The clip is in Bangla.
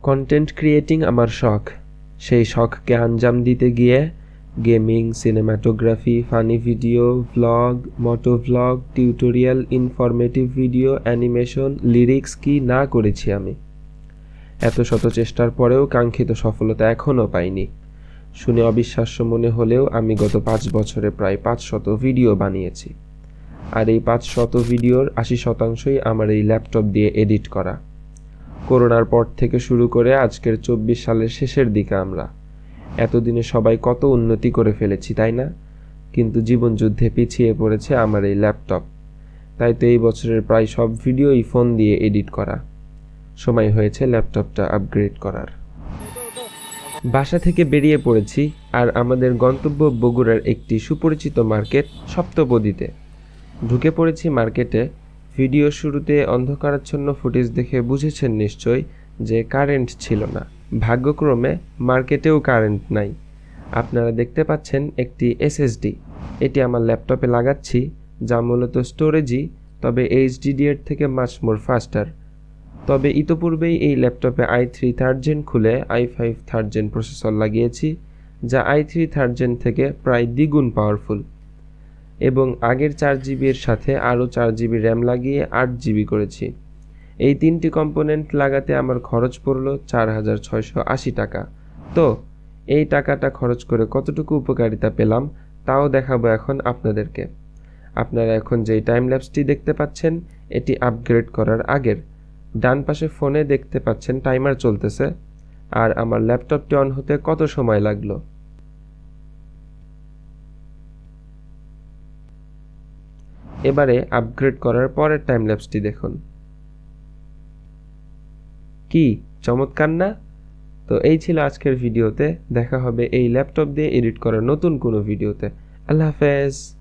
কন্টেন্ট ক্রিয়েটিং আমার শখ সেই শখকে আঞ্জাম দিতে গিয়ে gaming cinematography funny video vlog moto vlog tutorial informative video animation lyrics কি না করেছি আমি এত শত চেষ্টার পরেও কাঙ্ক্ষিত সফলতা এখনও পাইনি শুনে অবিশ্বাস্য মনে হলেও আমি গত পাঁচ বছরে প্রায় পাঁচ শত ভিডিও বানিয়েছি আর এই পাঁচ শত ভিডিওর আশি শতাংশই আমার এই ল্যাপটপ দিয়ে এডিট করা করোনার পর থেকে শুরু করে আজকের চব্বিশ সালের শেষের দিকে আমরা। এতদিনে সবাই কত উন্নতি করে ফেলেছি, তাই না? কিন্তু জীবনযুদ্ধে পিছিয়ে পড়েছে আমার এই ল্যাপটপ। তাই তো এই বছরের প্রায় সব ভিডিওই ফোন দিয়ে এডিট করা। সময় হয়েছে ল্যাপটপটা আপগ্রেড করার। বাসা থেকে বেরিয়ে পড়েছি আর আমাদের গন্তব্য বগুড়ার একটি সুপরিচিত মার্কেট সপ্তপদীতে। ঢুকে পড়েছি মার্কেটে ভিডিও শুরুতে অন্ধকারাচ্ছন্ন ফুটেজ দেখে বুঝেছেন নিশ্চয়ই যে কারেন্ট ছিল না। ভাগ্যক্রমে মার্কেটেও কারেন্ট নাই। আপনারা দেখতে পাচ্ছেন একটি এসএসডি এটি আমার ল্যাপটপে লাগাচ্ছি, যা মূলত স্টোরেজই তবে এইচডিডি এর থেকে মাচ মোর ফাস্টার তবে ইতোপূর্বেই এই ল্যাপটপে আই থ্রি থার্ড জেন খুলে i five third gen processor লাগিয়েছি, যা আই থ্রি থার্ড জেন থেকে প্রায় দ্বিগুণ পাওয়ারফুল এবং আগের চার জিবির সাথে আরও চার জিবি র্যাম লাগিয়ে আট জিবি করেছি। এই তিনটি কম্পোনেন্ট লাগাতে আমার খরচ পড়ল চার হাজার ছয়শো আশি টাকা। তো, এই টাকাটা খরচ করে কতটুকু উপকারিতা পেলাম তাও দেখাবো এখন আপনাদেরকে। আপনারা এখন যেই টাইম ল্যাপসটি দেখতে পাচ্ছেন, এটি আপগ্রেড করার আগের। ডান পাশে ফোনে দেখতে পাচ্ছেন টাইমার চলতেছে। আর আমার ল্যাপটপটি অন হতে কত সময় লাগল? এবারে আপগ্রেড করার পরের টাইম ল্যাপসটি দেখুন। কি? চমৎকার না? তো এই ছিল আজকের ভিডিওতে। দেখা হবে এই ল্যাপটপ দিয়ে এডিট করা নতুন কোনো ভিডিওতে। আল্লাহ হাফেজ।